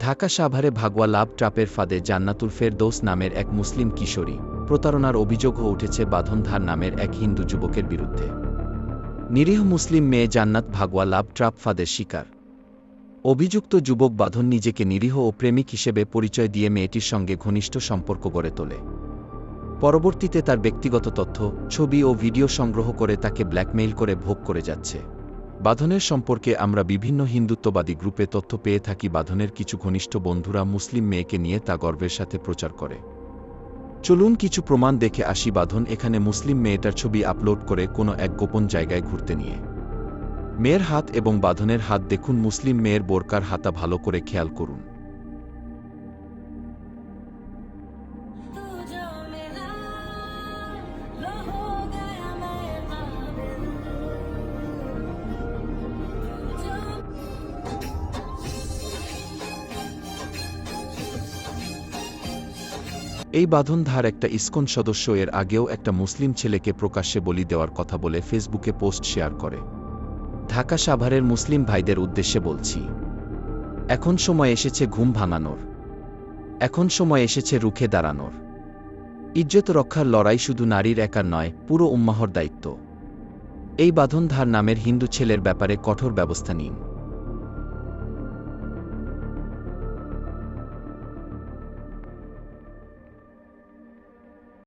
ঢাকা সাভারে ভাগোয়া লাভ ট্রাপের ফাঁদে জান্নাতুল ফের ফেরদৌস নামের এক মুসলিম কিশোরী প্রতারণার অভিযোগও উঠেছে বাঁধনধার নামের এক হিন্দু যুবকের বিরুদ্ধে। নিরীহ মুসলিম মেয়ে জান্নাত ভাগওয়া লাভ ট্রাপ ফাঁদের শিকার। অভিযুক্ত যুবক বাঁধন নিজেকে নিরীহ ও প্রেমিক হিসেবে পরিচয় দিয়ে মেয়েটির সঙ্গে ঘনিষ্ঠ সম্পর্ক গড়ে তোলে। পরবর্তীতে তার ব্যক্তিগত তথ্য, ছবি ও ভিডিও সংগ্রহ করে তাকে ব্ল্যাকমেইল করে ভোগ করে যাচ্ছে। বাঁধনের সম্পর্কে আমরা বিভিন্ন হিন্দুত্ববাদী গ্রুপে তথ্য পেয়ে থাকি। বাঁধনের কিছু ঘনিষ্ঠ বন্ধুরা মুসলিম মেয়েকে নিয়ে তা গর্বের সাথে প্রচার করে। চলুন কিছু প্রমাণ দেখে আসি বাঁধন এখানে মুসলিম মেয়েটার ছবি আপলোড করে কোনো এক গোপন জায়গায় ঘুরতে নিয়ে। মেয়ের হাত এবং বাঁধনের হাত দেখুন। মুসলিম মেয়ের বোরকার হাতা ভালো করে খেয়াল করুন। এই বাঁধনধার একটা ইসকন সদস্য, এর আগেও একটা মুসলিম ছেলেকে প্রকাশ্যে বলি দেওয়ার কথা বলে ফেসবুকে পোস্ট শেয়ার করে। ঢাকা সাভারের মুসলিম ভাইদের উদ্দেশ্যে বলছি, এখন সময় এসেছে ঘুম ভাঙানোর। এখন সময় এসেছে রুখে দাঁড়ানোর। ইজ্জত রক্ষার লড়াই শুধু নারীর একার নয়, পুরো উম্মাহর দায়িত্ব। এই বাঁধনধার নামের হিন্দু ছেলের ব্যাপারে কঠোর ব্যবস্থা নিন।